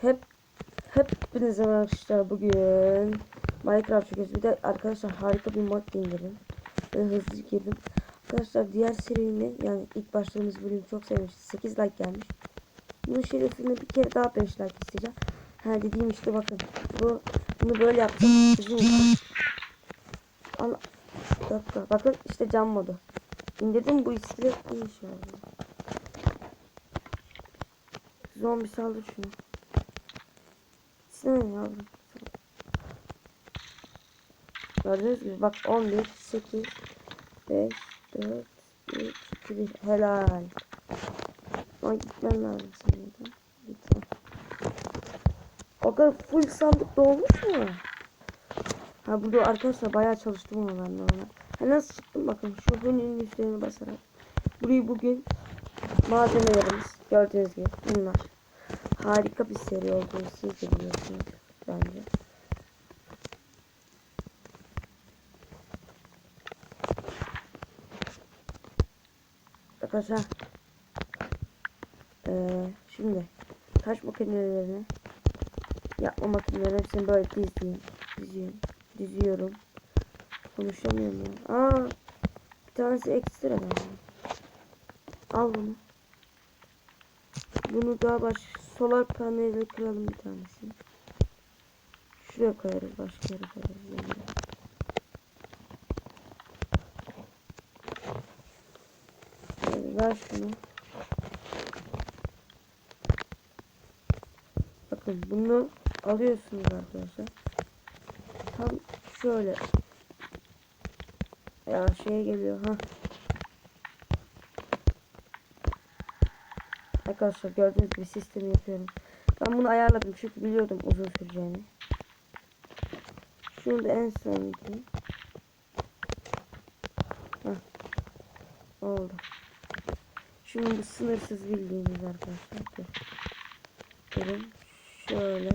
Hep hepinize merhaba arkadaşlar bugün Minecraft çekiyoruz. Bir de arkadaşlar harika bir mod indirdim. Ve hızlı girdim. Arkadaşlar diğer serinin yani ilk başladığımız bölümü çok sevmiştim. 8 like gelmiş. Bunun şerefine bir kere daha 5 like isteyeceğim. Ha dediğim işte bakın. Bu bunu böyle yaptım. Bizim. Bir dakika. Bakın işte cam modu. İndirdim bu iskelet iş yarıyor. Zombi saldır şunu. Sen yavrum. Gördüğünüz gibi bak 11, 8, 5, 4, 3, 2, 1. Helal. Ama gitmen lazım senin de. Full sandık dolmuş mu? Ha burada arkadaşlar bayağı çalıştım ama ben de ona. Ha nasıl çıktım bakın şu hünün üstlerine basarak. Burayı bugün malzemelerimiz gördüğünüz gibi bunlar. Harika bir seri olduğunu siz de biliyorsunuz bence. Arkadaşlar ee, şimdi taş makinelerini yapma makinelerini hepsini böyle dizeyim dizeyim diziyorum. Konuşamıyorum ya aa bir tanesi ekstra bende al bunu. Bunu daha baş solar paneli kıralım bir tanesini şuraya koyarız başka yere koyarız yani. Şöyle ver şunu Bakın bunu alıyorsunuz arkadaşlar. Tam şöyle. Ya şey geliyor ha. Arkadaşlar gördüğünüz gibi sistemi yapıyorum. Ben bunu ayarladım çünkü biliyordum uzun süreceğini. Şunu da en son gideyim. Oldu. Şimdi bu sınırsız bildiğiniz arkadaşlar. Dur. Durun. Şöyle.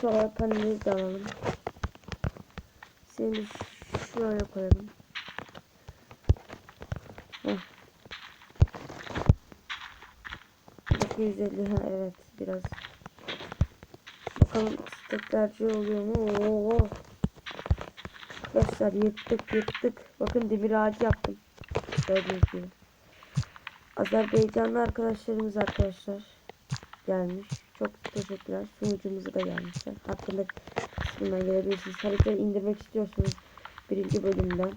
Sonra paneli de alalım. Seni şöyle koyalım. Heh. 250 ha evet biraz. Bakalım isteklerce oluyor mu? Oo. Arkadaşlar yırttık yırttık. Bakın demir ağacı yaptım. Gördüğünüz gibi. Azerbaycanlı arkadaşlarımız arkadaşlar gelmiş. Çok teşekkürler. Sunucumuza da gelmişler. Hakkında kısmına gelebilirsiniz. Haritayı indirmek istiyorsanız birinci bölümden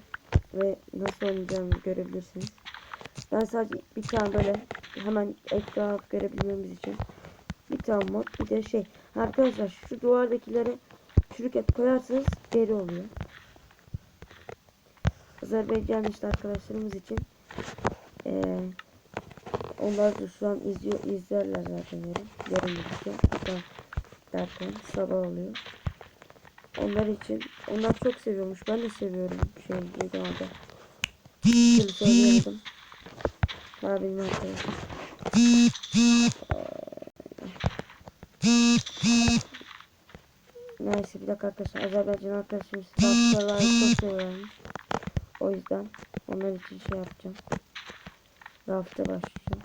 ve nasıl oynayacağını görebilirsiniz. Ben sadece bir tane böyle hemen ekran görebilmemiz için bir tane mod bir de şey arkadaşlar şu duvardakilere çürük et koyarsanız deri oluyor. Azerbaycanlı işte arkadaşlarımız için eee onlar da şu an izliyor, izlerler zaten yarın. Yarın gideceğim. Hatta derken sabah oluyor. Onlar için, onlar çok seviyormuş. Ben de seviyorum şey orada. Şimdi söyleyemedim. Daha arkadaşım. Neyse bir dakika arkadaşlar. Azerbaycan arkadaşımız Raftlar'ı çok seviyormuş. O yüzden onlar için şey yapacağım. Rafta başlayacağım.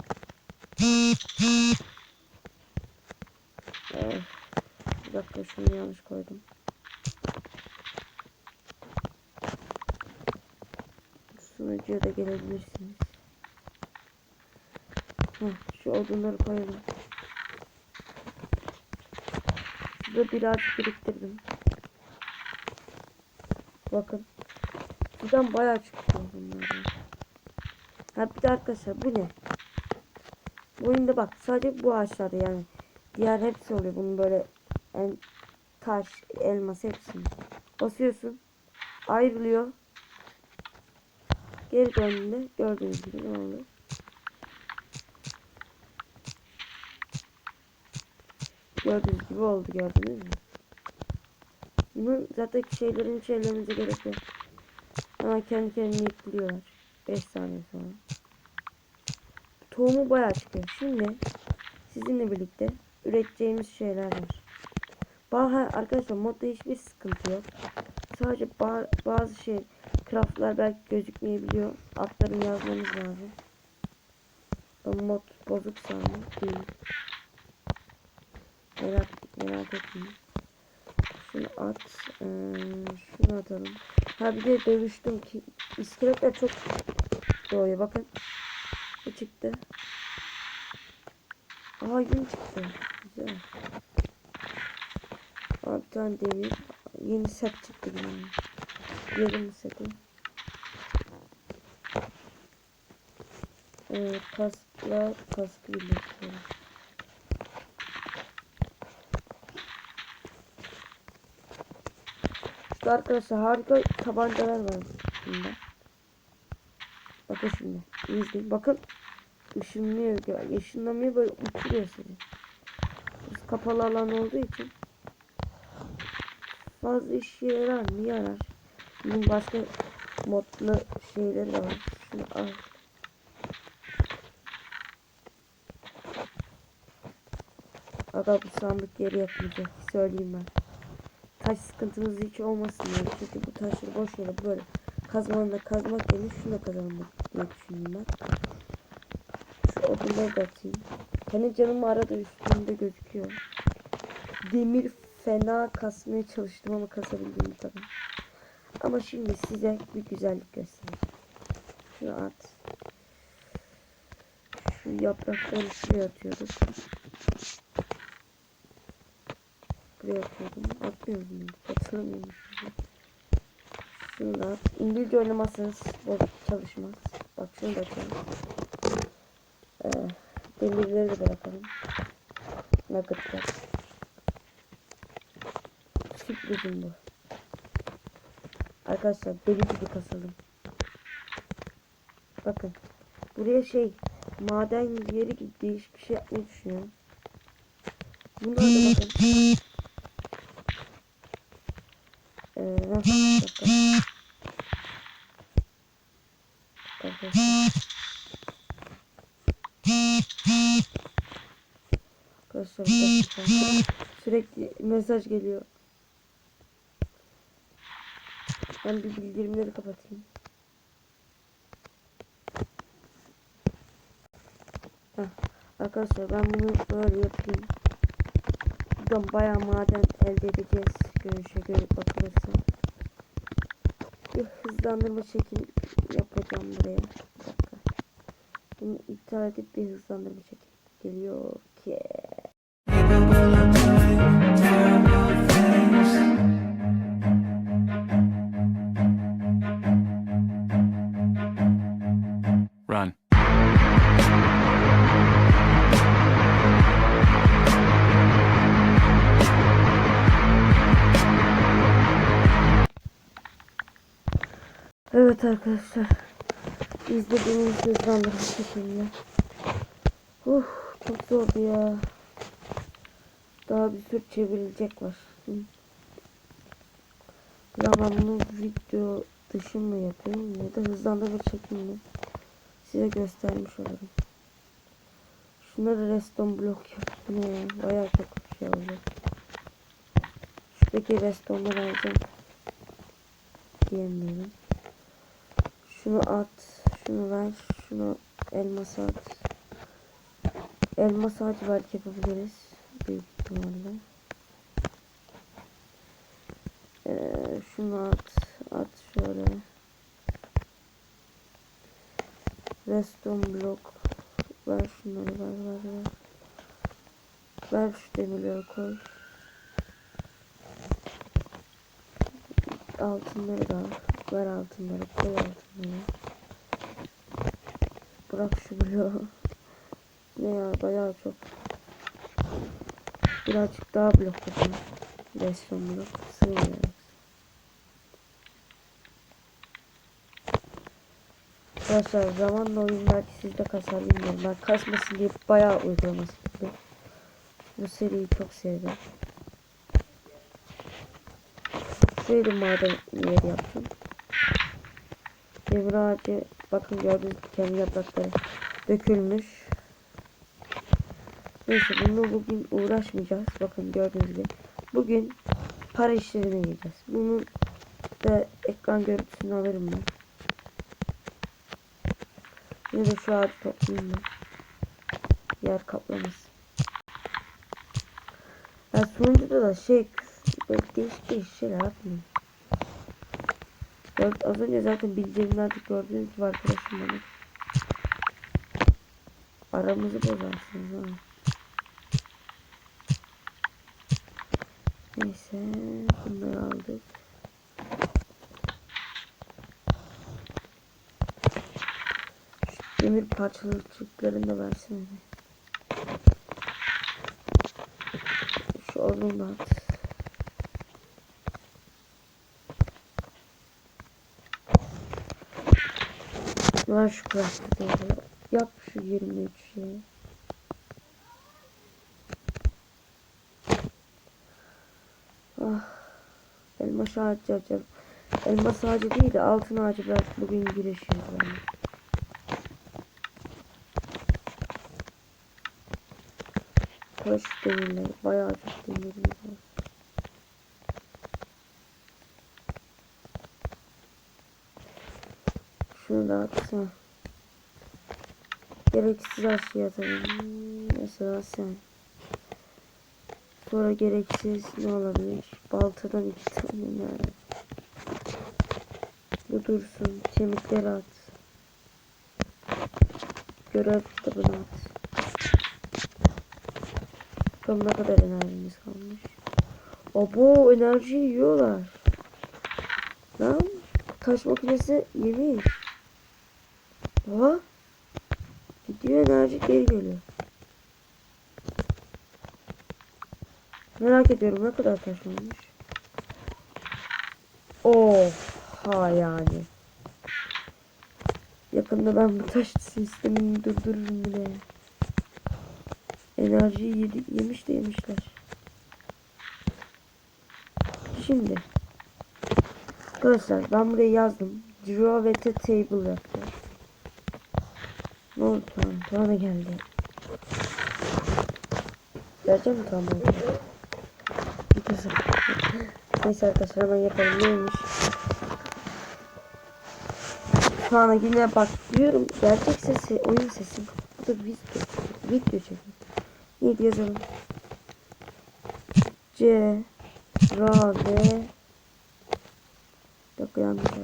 Evet. Bir dakika şunu yanlış koydum. Sunucuya da gelebilirsiniz. Şu odunları koyalım. Şurada birazcık biriktirdim. Bakın. Buradan bayağı çıkıyor bunlar. Ha bir de arkadaşlar bu ne? Bu oyunda bak sadece bu ağaçlarda yani. Diğer hepsi oluyor. Bunun böyle en taş, elmas hepsini. Basıyorsun. Ayrılıyor. Geri döndüğünde gördüğünüz gibi ne oluyor? Gördüğünüz gibi oldu gördünüz mü? Bunun zaten şeylerin şeylerimize gerek yok. Ama kendi kendine yıkılıyorlar. 5 saniye sonra. Tohumu bayağı çıkıyor. Şimdi sizinle birlikte üreteceğimiz şeyler var. Baha arkadaşlar modda hiçbir sıkıntı yok. Sadece ba bazı şey craftlar belki gözükmeyebiliyor. Altlarını yazmanız lazım. Mod bozuk sandım. Değil. Merak, merak etmeyin. Şunu at. Ee, şunu atalım. Ha bir de dövüştüm ki iskeletler çok doğuyor. Bakın. Bu çıktı. Aa yün çıktı. Güzel. Aa bir tane demir. Yeni set çıktı yine. Yarım seti. Ee, kaskla kaskı birleştiriyorum. İşte arkadaşlar harika tabancalar var bunda. Bakın şimdi. izleyin. Bakın. Işınlıyor. Işınlamıyor böyle uçuruyor sizi. Biz kapalı alan olduğu için fazla işe yarar mı? Yarar. Bunun başka modlu şeyleri de var. Şunu al. Aga bu sandık yeri yapmayacak. Söyleyeyim ben. Taş sıkıntınız hiç olmasın diye. Çünkü bu taşları boş yere böyle kazmanla kazmak yerine şunu da kazanmak diye düşündüm ben. Şu odunları da atayım. Kendi canım arada üstünde gözüküyor. Demir fena kasmaya çalıştım ama kasabildiğim kadar. Ama şimdi size bir güzellik göstereyim. Şunu at. Şu yaprakları şuraya atıyorduk. Buraya atıyordum. Atmıyor muyum? Hatırlamıyorum. Şunu da. İngilizce oynamazsanız bu çalışmaz. Bak şunu da atalım. Ee, demirleri de bırakalım. Nuggetlar. Sürprizim bu. Arkadaşlar deli gibi kasıldım. Bakın. Buraya şey maden yeri gibi değişik bir şey yapmayı düşünüyorum. Bunlar da bakın. Ee, bir dakika. Arkadaşlar. Sürekli mesaj geliyor. Ben bir bildirimleri kapatayım. Heh. Arkadaşlar ben bunu böyle yapayım. Buradan bayağı maden elde edeceğiz. Görünüşe göre bakılırsa. Bir hızlandırma şekil yapacağım buraya. Bunu iptal edip bir hızlandırma şekil geliyor Evet arkadaşlar. İzlediğiniz hızlandırma şekilde. Uf çok zordu ya. Daha bir sürü çevrilecek var. Ya ben bunu video dışı mı yapıyorum ya da hızlandırma şeklinde size göstermiş olurum. Şunları reston blok yap. Bu Ne ya? Bayağı çok şey oldu. Şuradaki restonları alacağım. Diyemiyorum. Şunu at. Şunu ver. Şunu elmas at. Elmas ağacı belki yapabiliriz. Büyük ihtimalle. Ee, şunu at. At şöyle. Redstone blok. Ver şunları ver ver ver. Ver şu demirleri koy. Altınları da al. Ver altınları koy altınları. Bırak şu bloğu. Ne ya bayağı çok. Birazcık daha blok yapayım. Reston blok. Sığmıyor. Arkadaşlar zamanla oyun belki sizde kasar bilmiyorum. Ben kasmasın diye bayağı uygulaması gitti. Bu seriyi çok sevdim. Şöyle maden yeri yaptım. Demir ağacı bakın gördüğünüz kendi yaprakları dökülmüş. Neyse bunu bugün uğraşmayacağız. Bakın gördüğünüz gibi. Bugün para işlerine gireceğiz. Bunun da ekran görüntüsünü alırım ben. Yine de şu ağacı toplayayım ben. yer kaplaması. Ya sunucuda da şey böyle değişik değişik şeyler yapmıyor. Az önce zaten bildirimlerde gördüğünüz gibi arkadaşım bana. Aramızı bozarsınız ha. Neyse bunları aldık. Demir parçalıklarını da versene. Şu odunu da at. Ver şu plastikleri. Yap şu 23 şeyi. Ah. Elmas ağacı yapacağım. Elmas ağacı değil de altın ağacı belki bugün girişiyoruz yani. Taş demirleri. Bayağı çok demirimiz var. Da atsana. Gereksiz aşağıya atalım. Mesela sen. Sonra gereksiz ne olabilir? Baltadan iki tane nerede? Bu dursun. Kemikleri at. Görev kitabını at. Bakalım ne kadar enerjimiz kalmış. Abo enerji yiyorlar. Lan taş makinesi yemiş. Oha. Gidiyor enerji geri geliyor. Merak ediyorum ne kadar taş olmuş. Oha yani. Yakında ben bu taş sistemini durdururum bile. Enerjiyi yedi, yemiş de yemişler. Şimdi. Arkadaşlar ben buraya yazdım. Draw a table yaptım. Ne oldu tamam. Da geldi. Vereceğim mi tamam oldu. Neyse. Neyse arkadaşlar hemen yapalım. Neymiş? Şu ana yine bak diyorum. Gerçek sesi, oyun sesi. Bu da video. Video çekim. Neydi yazalım? C Ra D yanlış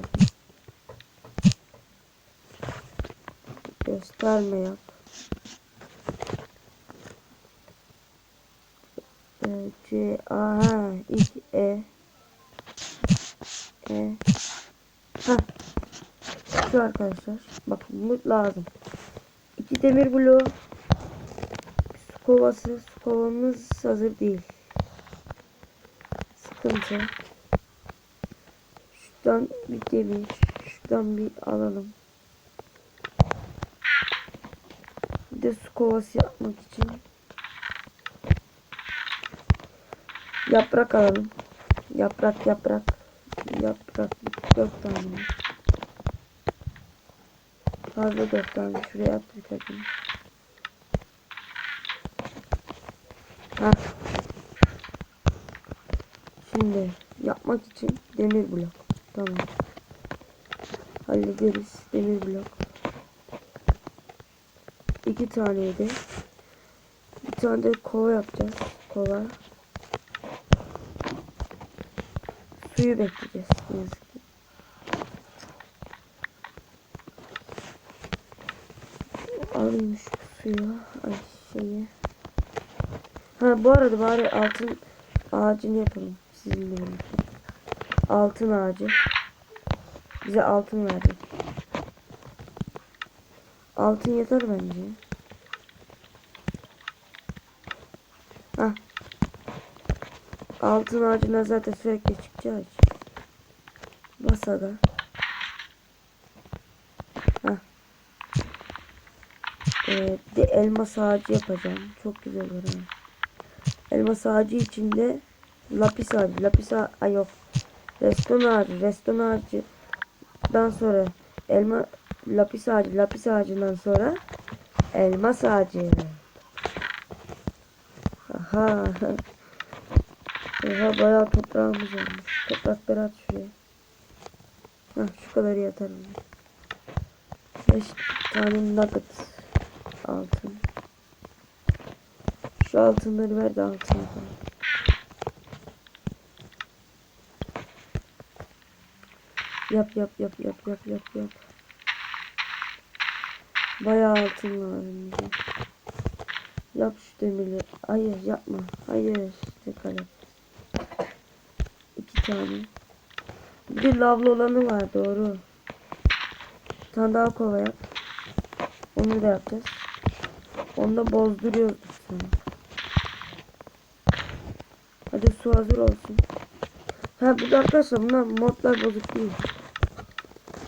Gösterme yap. E, C A ha ilk E E ha şu arkadaşlar bak bu lazım. İki demir bloğu su kovası su kovamız hazır değil. Sıkıntı. Şuradan bir demir şuradan bir alalım. De su kovası yapmak için yaprak alalım. Yaprak yaprak yaprak dört tane. Fazla dört tane şuraya at bir. Ha. Şimdi yapmak için demir blok. Tamam. Hallederiz demir blok. İki taneydi. Bir tane de kova yapacağız. Kova. Suyu bekleyeceğiz. Yazık. Alayım şu suyu. Ay şeyi. Ha bu arada bari altın ağacını yapalım. Sizinle birlikte. Altın ağacı. Bize altın verdi. Altın yeter bence. Hah. Altın ağacına zaten sürekli çıkacağı için. Masada. Hah. Ee, de elmas ağacı yapacağım. Çok güzel olur ha. Elmas ağacı içinde lapis ağacı. Lapis ağacı. Yok. Reston ağacı. Reston ağacıdan sonra elma lapis ağacı. Lapis ağacından sonra elmas ağacı. Aha. Oha bayağı toprağımız olmuş. Toprakları at şuraya. Hah şu kadar yeter. bana. Beş tane nugget altın. Şu altınları ver de altın yapalım. Yap yap yap yap yap yap yap. Bayağı altın lazım bize. Yap şu demirleri. Hayır yapma. Hayır. Tekrar yap. İki tane. Bir lavlı olanı var doğru. Bir tane daha kova yap. Onu da yapacağız. Onu da bozduruyoruz sonra. Hadi su hazır olsun. Ha burada arkadaşlar bunlar modlar bozuk değil.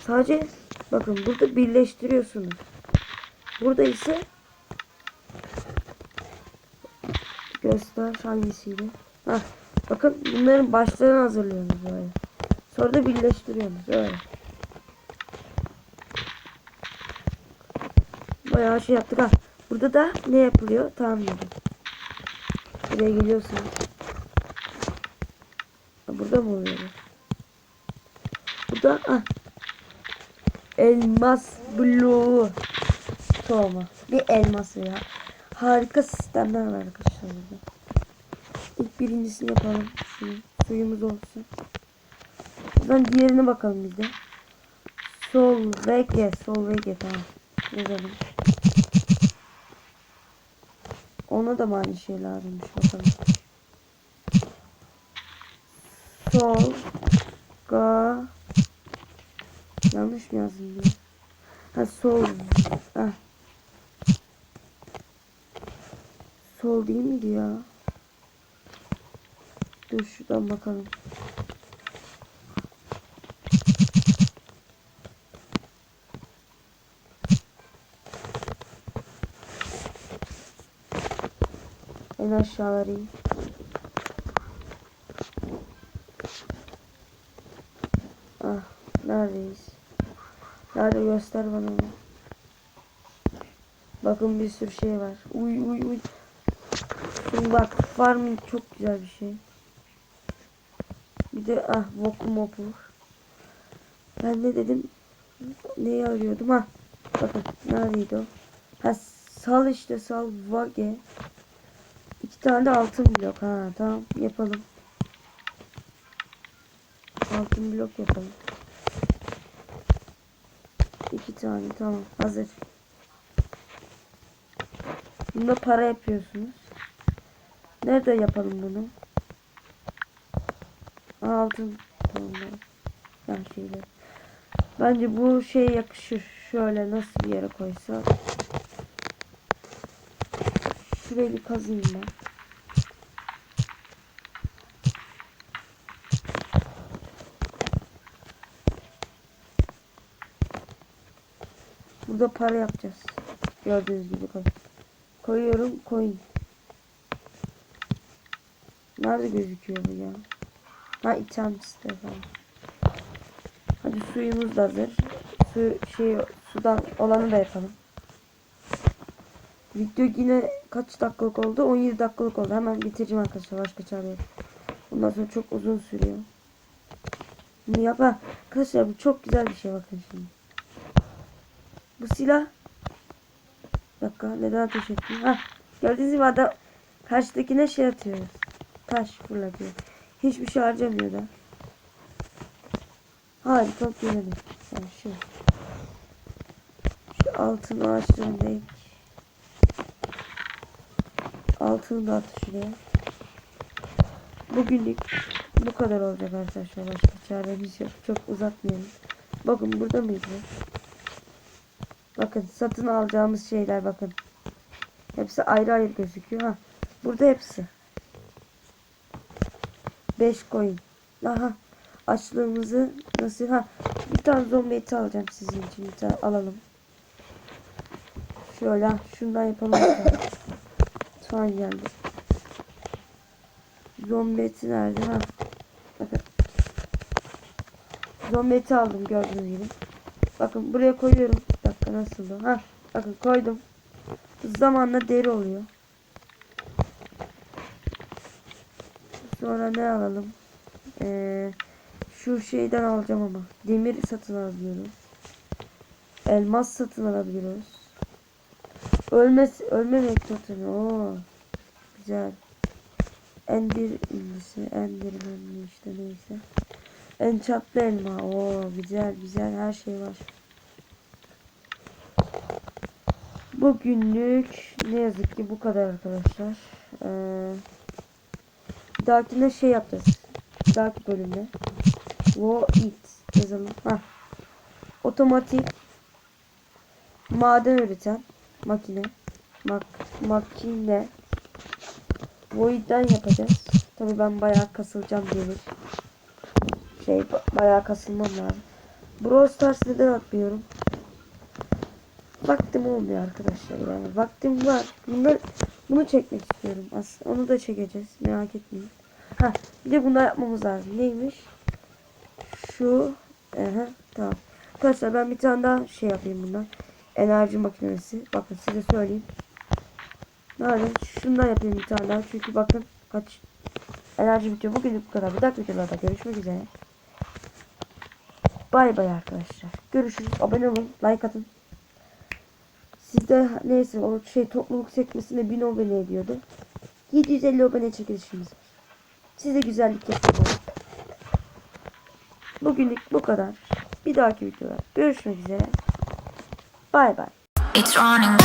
Sadece bakın burada birleştiriyorsunuz. Burada ise göster hangisiydi? Ha bakın bunların başlarını hazırlıyorsunuz böyle. Sonra da birleştiriyorsunuz öyle. Bayağı şey yaptık ha. Burada da ne yapılıyor? Tamam dedim. Buraya geliyorsunuz. Burada mı oluyor? bu? Burada ah. Elmas bloğu. Tohuma. Bir elması ya. Harika sistemler var arkadaşlar burada. İlk birincisini yapalım. Şunu. Suyumuz olsun. Buradan diğerine bakalım biz de. Sol vege. Sol vege tamam. Yazalım. Ona da mı aynı şey lazımmış bakalım. Sol ga Yanlış mı yazdım. Ha sol. Ha. Sol değil miydi ya? Dur şuradan bakalım. En aşağıları. Ah neredeyiz? Nerede göster bana. Bakın bir sürü şey var. Uy uy uy. Şimdi bak farming çok güzel bir şey. Bir de ah voku mopu. Ben ne dedim? Neyi arıyordum? Ha. Bakın neredeydi o? Ha sal işte sal vage. İki tane de altın blok. Ha tamam yapalım. Altın blok yapalım. İki tane tamam hazır. Bunda para yapıyorsunuz. Nerede yapalım bunu? Altın tamam. Ben şeyle. Bence bu şey yakışır. Şöyle nasıl bir yere koysak. Şurayı bir kazıyım ben. Burada para yapacağız. Gördüğünüz gibi koy. Koyuyorum coin. Nerede gözüküyor bu ya? Ha item falan. Hadi suyumuz da hazır. Su şey sudan olanı da yapalım. Video yine kaç dakikalık oldu? 17 dakikalık oldu. Hemen bitireceğim arkadaşlar. Başka çare yok. Bundan sonra çok uzun sürüyor. Bunu yap. Ha, Arkadaşlar bu çok güzel bir şey bakın şimdi. Bu silah. Bir dakika neden ateş ettim? Ha, gördüğünüz gibi adam karşıdakine şey atıyoruz. Taş fırlatıyor. Hiçbir şey harcamıyor da. Harika yere. Yani şu. Şu altın ağaçlarını da ek. Altını da at şuraya. Bugünlük bu kadar olacak arkadaşlar. Başka çaremiz yok. Çok uzatmayalım. Bakın burada mıydı? Bakın satın alacağımız şeyler bakın. Hepsi ayrı ayrı gözüküyor. Ha. Burada hepsi. 5 coin. Aha. Açlığımızı nasıl ha bir tane zombi eti alacağım sizin için bir tane alalım. Şöyle şundan yapalım. Soğan geldi. Zombi eti nerede ha? Bakın. Zombi eti aldım gördüğünüz gibi. Bakın buraya koyuyorum. Bir dakika nasıl o? Ha bakın koydum. Zamanla deri oluyor. Sonra ne alalım? Ee, şu şeyden alacağım ama. Demir satın alabiliyoruz. Elmas satın alabiliyoruz. Ölmez, ölmemek totemi. Oo. güzel. Endir ünlüsü, endirmenli işte neyse. Enchantlı elma. Oo güzel güzel her şey var. Bugünlük ne yazık ki bu kadar arkadaşlar. Ee, bir dahakine şey yapacağız. Bir dahaki bölümde. Wo it yazalım. Hah. Otomatik maden üreten makine. Mak makine. Void'den yapacağız. Tabii ben bayağı kasılacağım diyelim. Şey ba- bayağı kasılmam lazım. Brawl Stars neden atmıyorum? Vaktim olmuyor arkadaşlar yani. Vaktim var. Bunları, bunu çekmek istiyorum aslında. Onu da çekeceğiz. Merak etmeyin. Ha, bir de bunu yapmamız lazım. Neymiş? Şu. Aha, tamam. Arkadaşlar ben bir tane daha şey yapayım bundan. Enerji makinesi. Bakın size söyleyeyim. Nerede? Şundan yapayım bir tane daha. Çünkü bakın kaç enerji bitiyor. Bugünlük bu kadar. Bir dahaki videolarda görüşmek üzere. Bay bay arkadaşlar. Görüşürüz. Abone olun. Like atın. Sizde neyse o şey topluluk sekmesinde 1000 abone ediyordu. 750 abone çekilişimiz var. Size güzellik yapın. Bugünlük bu kadar. Bir dahaki videoda görüşmek üzere. Bay bay. It's running.